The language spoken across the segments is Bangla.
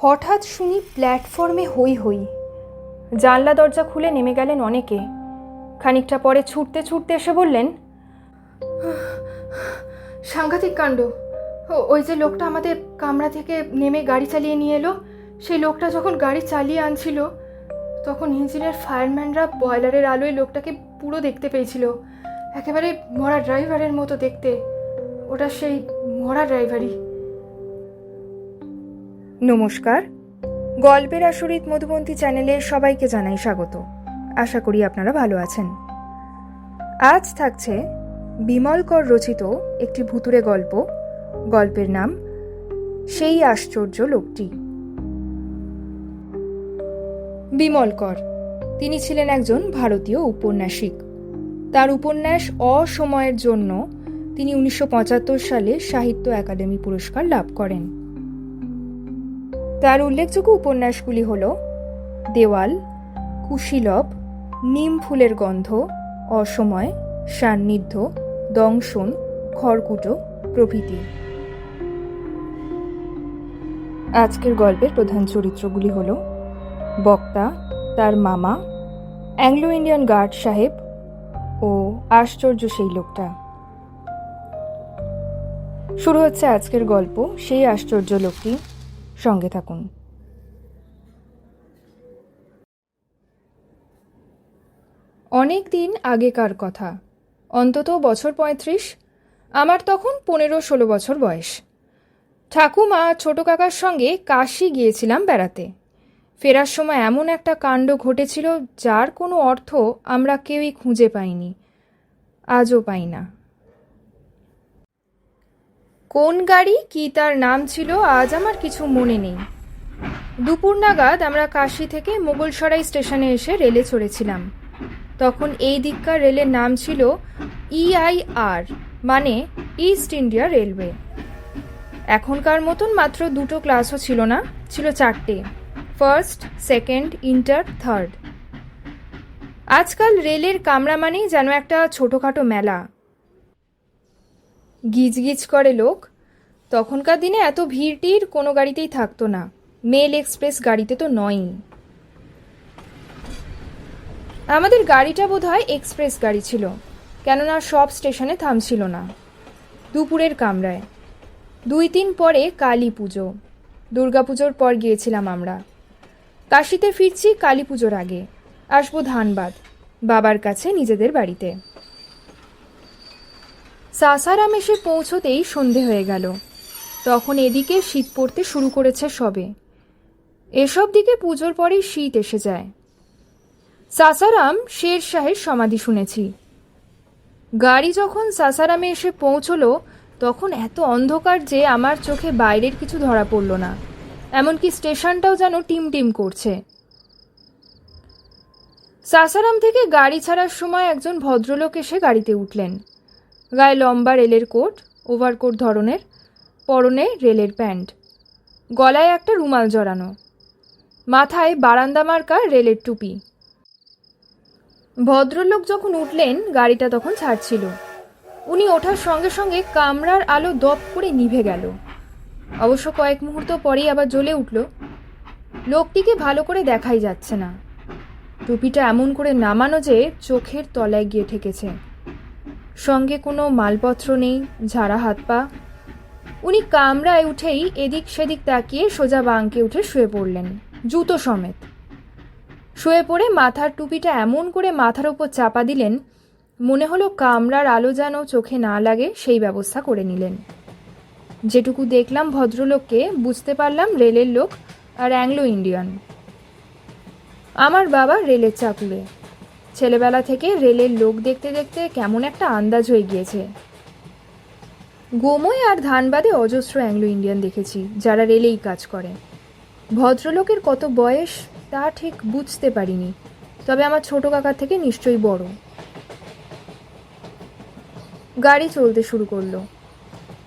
হঠাৎ শুনি প্ল্যাটফর্মে হই হই। জানলা দরজা খুলে নেমে গেলেন অনেকে। খানিকটা পরে ছুটতে ছুটতে এসে বললেন, সাংঘাতিক কাণ্ড। ওই যে লোকটা আমাদের কামরা থেকে নেমে গাড়ি চালিয়ে নিয়ে এলো। সেই লোকটা যখন গাড়ি চালিয়ে আনছিল, তখন ইঞ্জিনের ফায়ারম্যানরা বয়লারের আলোয় লোকটাকে পুরো দেখতে পেয়েছিল। একেবারে মরা ড্রাইভারের মতো দেখতে। ওটা সেই মরা ড্রাইভারই। নমস্কার। গল্পের আসরিত মধুবন্তী চ্যানেলে সবাইকে জানাই স্বাগত। আশা করি আপনারা ভালো আছেন। আজ থাকছে বিমল কর রচিত একটি ভুতুরে গল্প। গল্পের নাম, সেই আশ্চর্য লোকটি। বিমল কর তিনি ছিলেন একজন ভারতীয় উপন্যাসিক। তার উপন্যাস অসময়ের জন্য তিনি উনিশশো পঁচাত্তর সালে সাহিত্য একাডেমি পুরস্কার লাভ করেন। তার উল্লেখযোগ্য উপন্যাসগুলি হল দেওয়াল কুশীলভ নিম ফুলের গন্ধ, অসময়, সান্নিধ্য, দংশন, খড়কুটো প্রভৃতি। আজকের গল্পের প্রধান চরিত্রগুলি হল বক্তা, তার মামা, অ্যাংলো ইন্ডিয়ান গার্ড সাহেব ও আশ্চর্য সেই লোকটা। শুরু হচ্ছে আজকের গল্প সেই আশ্চর্য লোকটি সঙ্গে থাকুন। অনেক দিন আগেকার কথা। অন্তত বছর পঁয়ত্রিশ, আমার তখন পনেরো ষোলো বছর বয়স। ঠাকুমা ছোট কাকার সঙ্গে কাশি গিয়েছিলাম বেড়াতে। ফেরার সময় এমন একটা কাণ্ড ঘটেছিল যার কোনো অর্থ আমরা কেউই খুঁজে পাইনি। আজও পাই না। কোন গাড়ি কি তার নাম ছিল আজ আমার কিছু মনে নেই। দুপুর নাগাদ আমরা কাশি থেকে মোগলসরাই স্টেশনে এসে রেলে চড়েছিলাম। তখন এই দিককার রেলের নাম ছিল ইআইআর মানে ইস্ট ইন্ডিয়া রেলওয়ে এখনকার মতন মাত্র দুটো ক্লাসও ছিল না, ছিল চারটে। ফার্স্ট সেকেন্ড ইন্টার থার্ড আজকাল রেলের কামরা মানেই যেন একটা ছোটোখাটো মেলা। গিজগিজ করে লোক। তখনকার দিনে এত ভিড় টির কোনো গাড়িতেই থাকতো না। মেল এক্সপ্রেস গাড়িতে তো নয়ই। আমাদের গাড়িটা বোধহয় এক্সপ্রেস গাড়ি ছিল, কেননা সব স্টেশনে থামছিল না। দুপুরের কামরায়। দুই দিন পরে কালী পুজো। দুর্গাপুজোর পর গিয়েছিলাম আমরা। কাশিতে ফিরছি কালী পুজোর আগে। আসব ধানবাদ, বাবার কাছে নিজেদের বাড়িতে। সাসারাম এসে পৌঁছতেই সন্ধে হয়ে গেল। তখন এদিকে শীত পড়তে শুরু করেছে সবে। এসব দিকে পুজোর পরেই শীত এসে যায়। সাসারাম শের শাহের সমাধি শুনেছি। গাড়ি যখন সাসারামে এসে পৌঁছলো, তখন এত অন্ধকার যে আমার চোখে বাইরের কিছু ধরা পড়ল না। এমনকি স্টেশনটাও যেন টিম টিম করছে। সাসারাম থেকে গাড়ি ছাড়ার সময় একজন ভদ্রলোক এসে গাড়িতে উঠলেন। গায়ে লম্বা রেলের কোট, ওভারকোট ধরনের, পরনে রেলের প্যান্ট। গলায় একটা রুমাল জড়ানো। মাথায় বারান্দা মার্কা রেলের টুপি। ভদ্রলোক যখন উঠলেন, গাড়িটা তখন ছাড়ছিল। উনি ওঠার সঙ্গে সঙ্গে কামরার আলো দপ করে নিভে গেল। অবশ্য কয়েক মুহূর্ত পরেই আবার জ্বলে উঠল। লোকটিকে ভালো করে দেখাই যাচ্ছে না। টুপিটা এমন করে নামানো যে চোখের তলায় গিয়ে ঠেকেছে। সঙ্গে কোনো মালপত্র নেই, ঝাড়া হাত পা। উনি কামরায় উঠেই এদিক সেদিক তাকিয়ে সোজা বাঙ্কে উঠে শুয়ে পড়লেন, জুতো সমেত। শুয়ে পড়ে মাথার টুপিটা এমন করে মাথার ওপর চাপা দিলেন, মনে হলো কামরার আলো যেন চোখে না লাগে সেই ব্যবস্থা করে নিলেন। যেটুকু দেখলাম ভদ্রলোককে, বুঝতে পারলাম রেলের লোক আর অ্যাংলো ইন্ডিয়ান। আমার বাবা রেলের চাকুরে ছেলেবেলা থেকে রেলের লোক দেখতে দেখতে কেমন একটা আন্দাজ হয়ে গিয়েছে। গোময় আর ধানবাদে অজস্র অ্যাংলো ইন্ডিয়ান দেখেছি, যারা রেলেই কাজ করে। ভদ্রলোকের কত বয়স, তা ঠিক বুঝতে পারিনি, তবে আমার ছোট কাকার থেকে নিশ্চয়ই বড়। গাড়ি চলতে শুরু করল।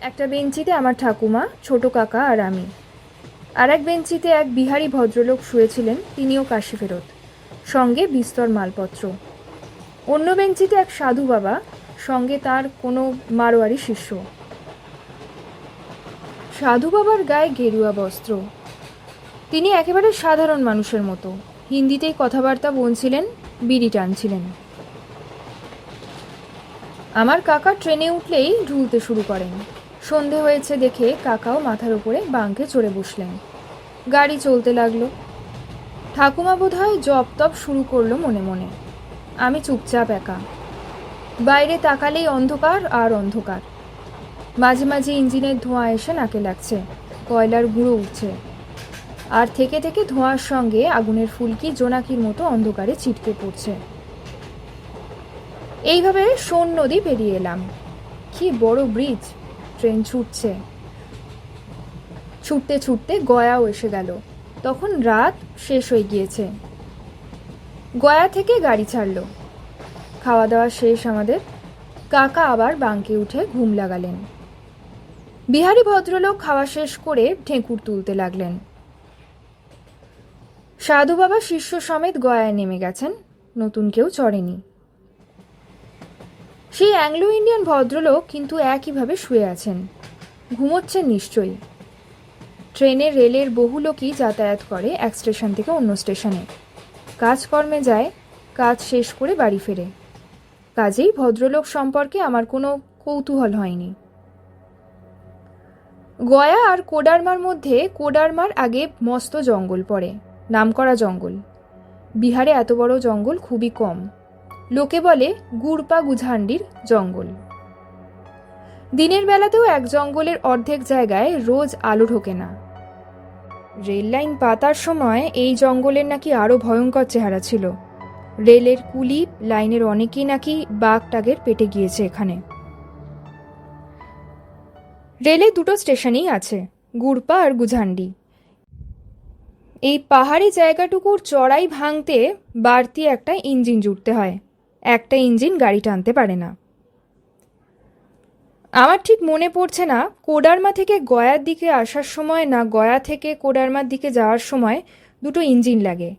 একটা বেঞ্চিতে আমার ঠাকুমা, ছোট কাকা আর আমি। আর এক বেঞ্চিতে এক বিহারি ভদ্রলোক শুয়েছিলেন, তিনিও কাশি ফেরত। সঙ্গে বিস্তর মালপত্র। অন্য বেঞ্চিতে এক সাধু বাবা, সঙ্গে তার কোনো মারোয়ারি শিষ্য। সাধু বাবার গায়ে গেরুয়া বস্ত্র। তিনি একেবারে সাধারণ মানুষের মতো। হিন্দিতেই কথাবার্তা বলছিলেন, বিড়ি টানছিলেন। আমার কাকা ট্রেনে উঠলেই ঢুলতে শুরু করেন। সন্ধে হয়েছে দেখে কাকাও মাথার উপরে বাঙ্কে চড়ে বসলেন। গাড়ি চলতে লাগল। ঠাকুমা বোধহয় জপ তপ শুরু করল মনে মনে। আমি চুপচাপ একা। বাইরে তাকালেই অন্ধকার আর অন্ধকার। মাঝে মাঝে ইঞ্জিনের ধোঁয়া এসে নাকে লাগছে, কয়লার গুঁড়ো উঠছে। আর থেকে থেকে ধোঁয়ার সঙ্গে আগুনের ফুলকি জোনাকির মতো অন্ধকারে ছিটকে পড়ছে। এইভাবে সোন নদী পেরিয়ে এলাম। কি বড় ব্রিজ! ট্রেন ছুটছে। ছুটতে ছুটতে গয়াও এসে গেল। তখন রাত শেষ হয়ে গিয়েছে। গয়া থেকে গাড়ি ছাড়লো। খাওয়া দাওয়া শেষ আমাদের। কাকা আবার বাঙ্কে উঠে ঘুম লাগালেন। বিহারি ভদ্রলোক খাওয়া শেষ করে ঢেঁকুর তুলতে লাগলেন। সাধু বাবা শিষ্য সমেত গয়ায় নেমে গেছেন, নতুন কেউ চড়েনি। সেই অ্যাংলো ইন্ডিয়ান ভদ্রলোক কিন্তু একইভাবে শুয়ে আছেন। ঘুমোচ্ছেন নিশ্চয়ই। ট্রেনে রেলের বহু লোকই যাতায়াত করে এক স্টেশন থেকে অন্য স্টেশনে। কাজকর্মে যায়, কাজ শেষ করে বাড়ি ফেরে। কাজেই ভদ্রলোক সম্পর্কে আমার কোনো কৌতূহল হয়নি। গয়া আর কোডারমার মধ্যে কোডারমার আগে মস্ত জঙ্গল পড়ে, নামকরা জঙ্গল। বিহারে এত বড় জঙ্গল খুবই কম। লোকে বলে গুড়পা গুঝান্ডির জঙ্গল। দিনের বেলাতেও এক জঙ্গলের অর্ধেক জায়গায় রোজ আলো ঢোকে না। রেল লাইন পাতার সময় এই জঙ্গলের নাকি আরও ভয়ঙ্কর চেহারা ছিল। রেলের কুলি, লাইনের অনেকেই নাকি বাঘ টাগের পেটে গিয়েছে এখানে। রেলে দুটো স্টেশনই আছে গুড়পা আর গুঝান্ডি। এই পাহাড়ি জায়গাটুকুর চড়াই ভাঙতে বাড়তি একটা ইঞ্জিন জুড়তে হয়। একটা ইঞ্জিন গাড়ি টানতে পারে না। আমার ঠিক মনে পড়ছে না, কোডারমা থেকে গয়ার দিকে আসার সময় না গয়া থেকে কোডারমার দিকে যাওয়ার সময় দুটো ইঞ্জিন লাগে।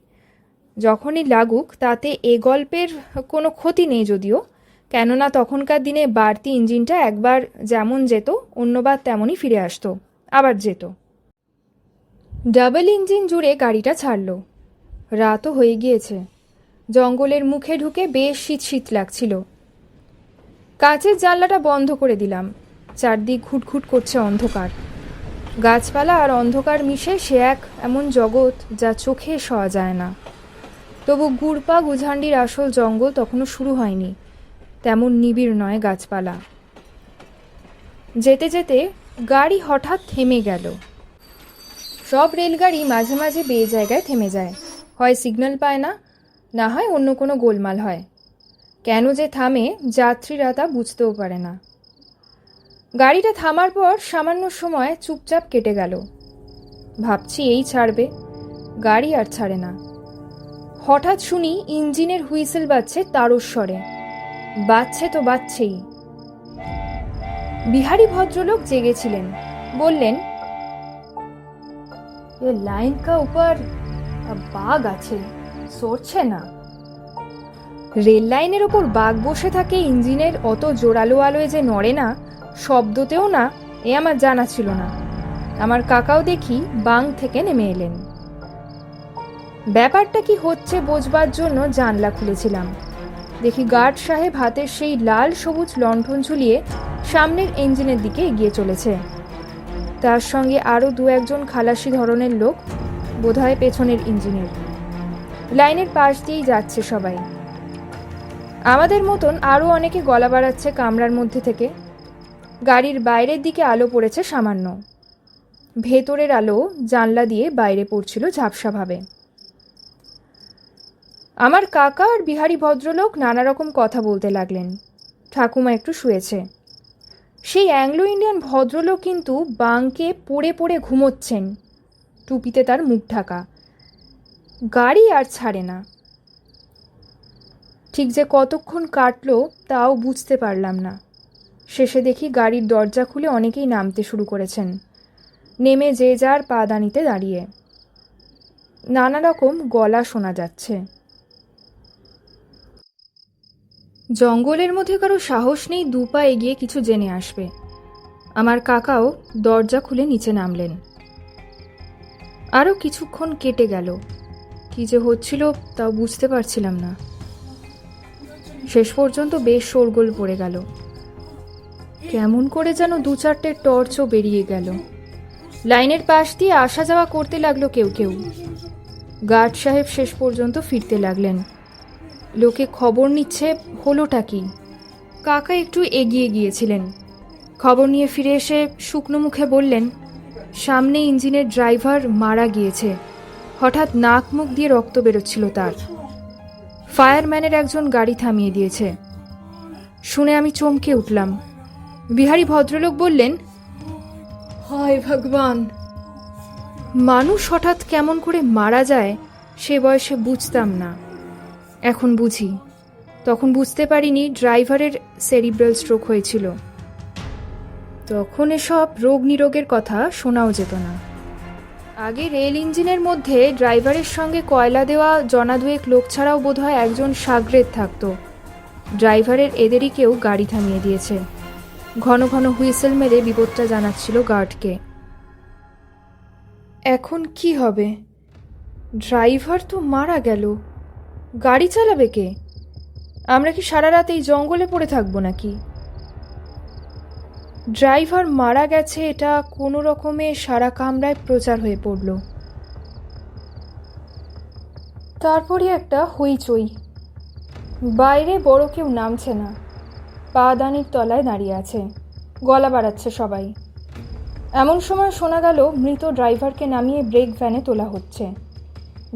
যখনই লাগুক, তাতে এ গল্পের কোনো ক্ষতি নেই যদিও, কেননা তখনকার দিনে বাড়তি ইঞ্জিনটা একবার যেমন যেত, অন্যবার তেমনই ফিরে আসতো, আবার যেত। ডাবল ইঞ্জিন জুড়ে গাড়িটা ছাড়ল। রাতও হয়ে গিয়েছে। জঙ্গলের মুখে ঢুকে বেশ শীত শীত লাগছিল। কাঁচের জানলাটা বন্ধ করে দিলাম। চারদিক ঘুটঘুট করছে অন্ধকার। গাছপালা আর অন্ধকার মিশে সে এক এমন জগৎ যা চোখে সওয়া যায় না। তবু গুড়পা গুঝান্ডির আসল জঙ্গল তখনও শুরু হয়নি। তেমন নিবিড় নয় গাছপালা। যেতে যেতে গাড়ি হঠাৎ থেমে গেল। সব রেলগাড়ি মাঝে মাঝে বে জায়গায় থেমে যায়। হয় সিগন্যাল পায় না না হয় অন্য কোনো গোলমাল হয়। কেন যে থামে, যাত্রীরা তা বুঝতেও পারে না। গাড়িটা থামার পর সামান্য সময় চুপচাপ কেটে গেল। ভাবছি এই ছাড়বে, গাড়ি আর ছাড়ে না। হঠাৎ শুনি ইঞ্জিনের হুইসেল বাজছে তারস্বরে। বাজছে তো বাজছেই। বিহারি ভদ্রলোক জেগেছিলেন, বললেন, এ লাইন কা উপর বাঘ আছে, সরছে না। রেল লাইনের ওপর বাঘ বসে থাকে ইঞ্জিনের অত জোরালো আলোয় যে নড়ে না, শব্দতেও না, এ আমার জানা ছিল না। আমার কাকাও দেখি বাং থেকে নেমে এলেন। ব্যাপারটা কি হচ্ছে বোঝবার জন্য জানলা খুলেছিলাম। দেখি গার্ড সাহেব হাতের সেই লাল সবুজ লণ্ঠন ঝুলিয়ে সামনের ইঞ্জিনের দিকে এগিয়ে চলেছে। তার সঙ্গে আরও দু একজন খালাসি ধরনের লোক, বোধহয় পেছনের ইঞ্জিনের। লাইনের পাশ দিয়েই যাচ্ছে সবাই। আমাদের মতন আরও অনেকে গলা বাড়াচ্ছে কামরার মধ্যে থেকে। গাড়ির বাইরের দিকে আলো পড়েছে সামান্য। ভেতরের আলো জানলা দিয়ে বাইরে পড়ছিল ঝাপসাভাবে। আমার কাকা আর বিহারি ভদ্রলোক নানা রকম কথা বলতে লাগলেন। ঠাকুমা একটু শুয়েছে। সেই অ্যাংলো ইন্ডিয়ান ভদ্রলোক কিন্তু বাংকে পড়ে পড়ে ঘুমোচ্ছেন। টুপিতে তার মুখ ঢাকা। গাড়ি আর ছাড়ে না। ঠিক যে কতক্ষণ কাটলো তাও বুঝতে পারলাম না। শেষে দেখি গাড়ির দরজা খুলে অনেকেই নামতে শুরু করেছেন। নেমে যে যার পাদানিতে দাঁড়িয়ে। নানা রকম গলা শোনা যাচ্ছে। জঙ্গলের মধ্যে কারও সাহস নেই দু পা এগিয়ে কিছু জেনে আসবে। আমার কাকাও দরজা খুলে নিচে নামলেন। আরও কিছুক্ষণ কেটে গেল। কী যে হচ্ছিল তাও বুঝতে পারছিলাম না। শেষ পর্যন্ত বেশ শোরগোল পড়ে গেল। কেমন করে যেন দু চারটে টর্চও বেরিয়ে গেল। লাইনের পাশ দিয়ে আসা যাওয়া করতে লাগল কেউ কেউ। গার্ড সাহেব শেষ পর্যন্ত ফিরতে লাগলেন। লোকে খবর নিচ্ছে, হলোটা কি? কাকা একটু এগিয়ে গিয়েছিলেন। খবর নিয়ে ফিরে এসে শুকনো মুখে বললেন, সামনে ইঞ্জিনের ড্রাইভার মারা গিয়েছে। হঠাৎ নাক মুখ দিয়ে রক্ত বেরোচ্ছিল তার। ফায়ারম্যানের একজন গাড়ি থামিয়ে দিয়েছে। শুনে আমি চমকে উঠলাম। বিহারী ভদ্রলোক বললেন, হায় ভগবান! মানুষ হঠাৎ কেমন করে মারা যায় সে বয়সে বুঝতাম না। এখন বুঝি। তখন বুঝতে পারিনি ড্রাইভারের সেরিব্রাল স্ট্রোক হয়েছিল। তখন এসব রোগ নিরোগের কথা শোনাও যেত না। আগে রেল ইঞ্জিনের মধ্যে ড্রাইভারের সঙ্গে কয়লা দেওয়া জনাদুয়েক লোক ছাড়াও বোধহয় একজন সাগরেদ থাকতো। ড্রাইভারের এদেরই কেউ গাড়ি থামিয়ে দিয়েছে। ঘন ঘন হুইসেল মেরে বিপদটা জানাচ্ছিল গার্ডকে। এখন কি হবে? ড্রাইভার তো মারা গেল। গাড়ি চালাবে কে? আমরা কি সারা রাত এই জঙ্গলে পড়ে থাকব নাকি? ড্রাইভার মারা গেছে, এটা কোনো রকমে সারা কামরায় প্রচার হয়ে পড়ল। তারপরে একটা হইচই। বাইরে বড় কেউ নামছে না। পা দানির তলায় দাঁড়িয়ে আছে। গলা বাড়াচ্ছে সবাই। এমন সময় শোনা গেল, মৃত ড্রাইভারকে নামিয়ে ব্রেক ভ্যানে তোলা হচ্ছে।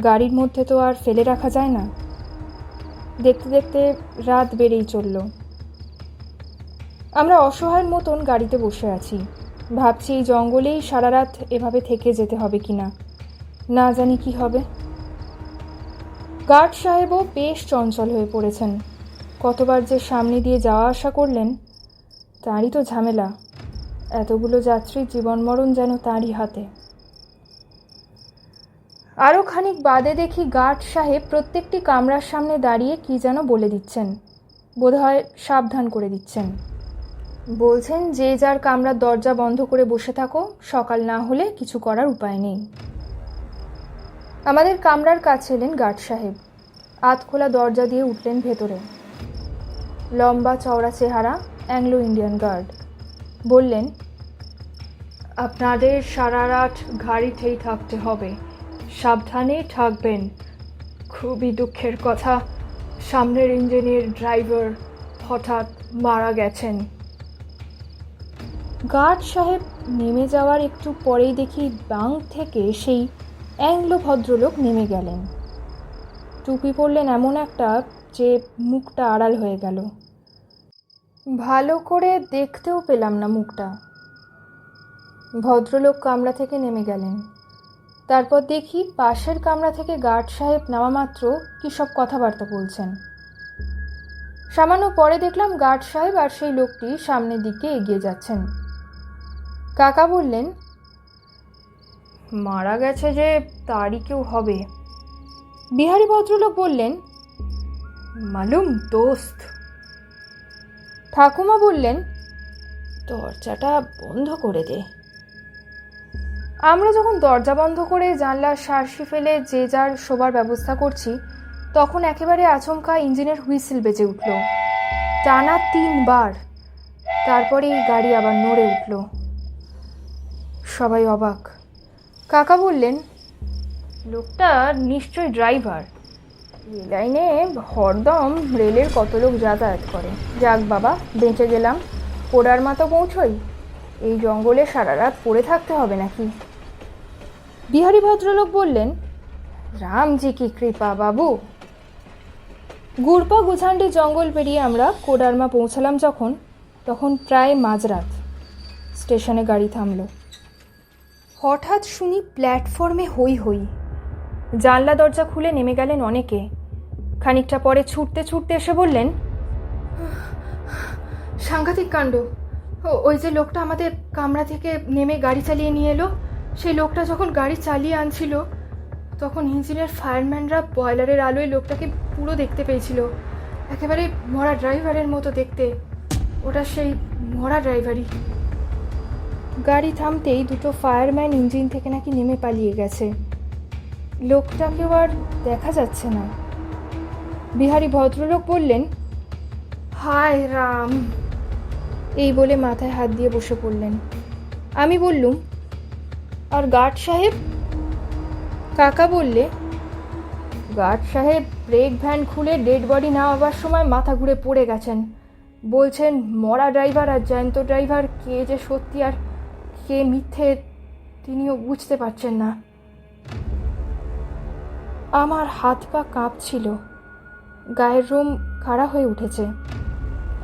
গাড়ির মধ্যে তো আর ফেলে রাখা যায় না। দেখতে দেখতে রাত বেড়েই চলল। আমরা অসহায়ের মতন গাড়িতে বসে আছি। ভাবছি এই জঙ্গলেই সারা রাত এভাবে থেকে যেতে হবে কিনা। না না জানি কি হবে। গার্ড সাহেবও বেশ চঞ্চল হয়ে পড়েছেন। কতবার যে সামনে দিয়ে যাওয়া আসা করলেন, তারই তো ঝামেলা। এতগুলো যাত্রীর জীবন মরণ যেন তাঁরই হাতে। আরও খানিক বাদে দেখি গার্ড সাহেব প্রত্যেকটি কামরার সামনে দাঁড়িয়ে কি যেন বলে দিচ্ছেন। বোধহয় সাবধান করে দিচ্ছেন। বলছেন, যে যার কামরার দরজা বন্ধ করে বসে থাকো, সকাল না হলে কিছু করার উপায় নেই। আমাদের কামরার কাছে এলেন গার্ড সাহেব। আত খোলা দরজা দিয়ে উঠলেন ভেতরে। লম্বা চওড়া চেহারা, অ্যাংলো ইন্ডিয়ান গার্ড। বললেন, আপনাদের সারা রাত গাড়িতেই থাকতে হবে। সাবধানে থাকবেন। খুবই দুঃখের কথা। সামনের ইঞ্জিনের ড্রাইভার হঠাৎ মারা গেছেন। গার্ড সাহেব নেমে যাওয়ার একটু পরেই দেখি বাং থেকে সেই অ্যাংলো ভদ্রলোক নেমে গেলেন। টুপি পরলেন এমন একটা যে মুখটা আড়াল হয়ে গেল। ভালো করে দেখতেও পেলাম না মুখটা। ভদ্রলোক কামরা থেকে নেমে গেলেন। তারপর দেখি পাশের কামরা থেকে গার্ড সাহেব নামা মাত্র কী সব কথাবার্তা বলছেন। সামান্য পরে দেখলাম গার্ড সাহেব আর সেই লোকটি সামনের দিকে এগিয়ে যাচ্ছেন। কাকা বললেন, মারা গেছে যে তারই কেউ হবে। বিহারী ভদ্রলোক বললেন, মালুম দোস্ত। ঠাকুমা বললেন, দরজাটা বন্ধ করে দে। আমরা যখন দরজা বন্ধ করে জানলার সারসি ফেলে যে যার শোবার ব্যবস্থা করছি, তখন একেবারে আচমকা ইঞ্জিনের হুইসেল বেজে উঠল। টানা তিনবার তারপরে গাড়ি আবার নড়ে উঠল। সবাই অবাক। কাকা বললেন, লোকটা নিশ্চয় ড্রাইভার। এই লাইনে হরদম রেলের কত লোক যাতায়াত করে। যাক বাবা, বেঁচে গেলাম। পোড়ার মাথা পৌঁছই। এই জঙ্গলে সারা রাত পড়ে থাকতে হবে নাকি? বিহারী ভদ্রলোক বললেন রামজি কি কৃপা বাবু। গুড়পা গুছান্ডি জঙ্গল পেরিয়ে আমরা কোডারমা পৌঁছালাম যখন, তখন প্রায় মাঝরাত। স্টেশনে গাড়ি থামলো। হঠাৎ শুনি প্ল্যাটফর্মে হই হই। জানলা দরজা খুলে নেমে গেলেন অনেকে। খানিকটা পরে ছুটতে ছুটতে এসে বললেন, সাংঘাতিক কাণ্ড। ওই যে লোকটা আমাদের কামরা থেকে নেমে গাড়ি চালিয়ে নিয়ে এলো। সেই লোকটা যখন গাড়ি চালিয়ে আনছিল, তখন ইঞ্জিনের ফায়ারম্যানরা বয়লারের আলোয় লোকটাকে পুরো দেখতে পেয়েছিল। একেবারে মরা ড্রাইভারের মতো দেখতে। ওটা সেই মরা ড্রাইভারই। গাড়ি থামতেই দুটো ফায়ারম্যান ইঞ্জিন থেকে নাকি নেমে পালিয়ে গেছে। লোকটাকেও আর দেখা যাচ্ছে না। বিহারী ভদ্রলোক বললেন, হায় রাম! এই বলে মাথায় হাত দিয়ে বসে পড়লেন। আমি বললুম, আর গার্ড সাহেব? কাকা বললে, গার্ড সাহেব ব্রেক ভ্যান খুলে ডেড বডি নামাবার সময় মাথা ঘুরে পড়ে গেছেন। বলছেন, মরা ড্রাইভার আর জয়ন্ত ড্রাইভার কে যে সত্যি আর কে মিথ্যে তিনিও বুঝতে পারছেন না। আমার হাত পা কাঁপছিল। গায়ের রোম খাড়া হয়ে উঠেছে।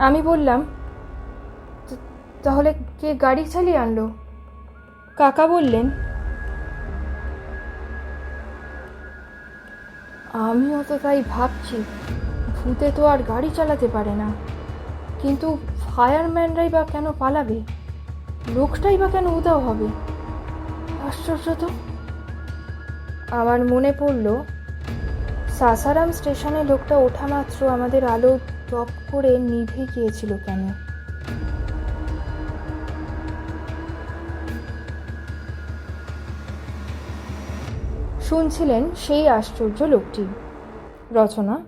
আমি বললাম তাহলে কে গাড়ি চালিয়ে আনলো? কাকা বললেন, আমিও তো তাই ভাবছি, ভূতে তো আর গাড়ি চালাতে পারে না। কিন্তু ফায়ারম্যানরাই বা কেন পালাবে? লোকটাই বা কেন উদাও হবে? আশ্চর্য তো। আমার মনে পড়ল, সাসারাম স্টেশনে লোকটা ওঠা মাত্র আমাদের আলো টপ করে নিভে গিয়েছিল কেন? শুনছিলেন সেই আশ্চর্য লোকটি। রচনা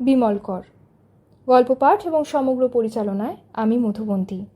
বিমল কর গল্প পাঠ এবং সমগ্র পরিচালনায় আমি মধুবন্তী।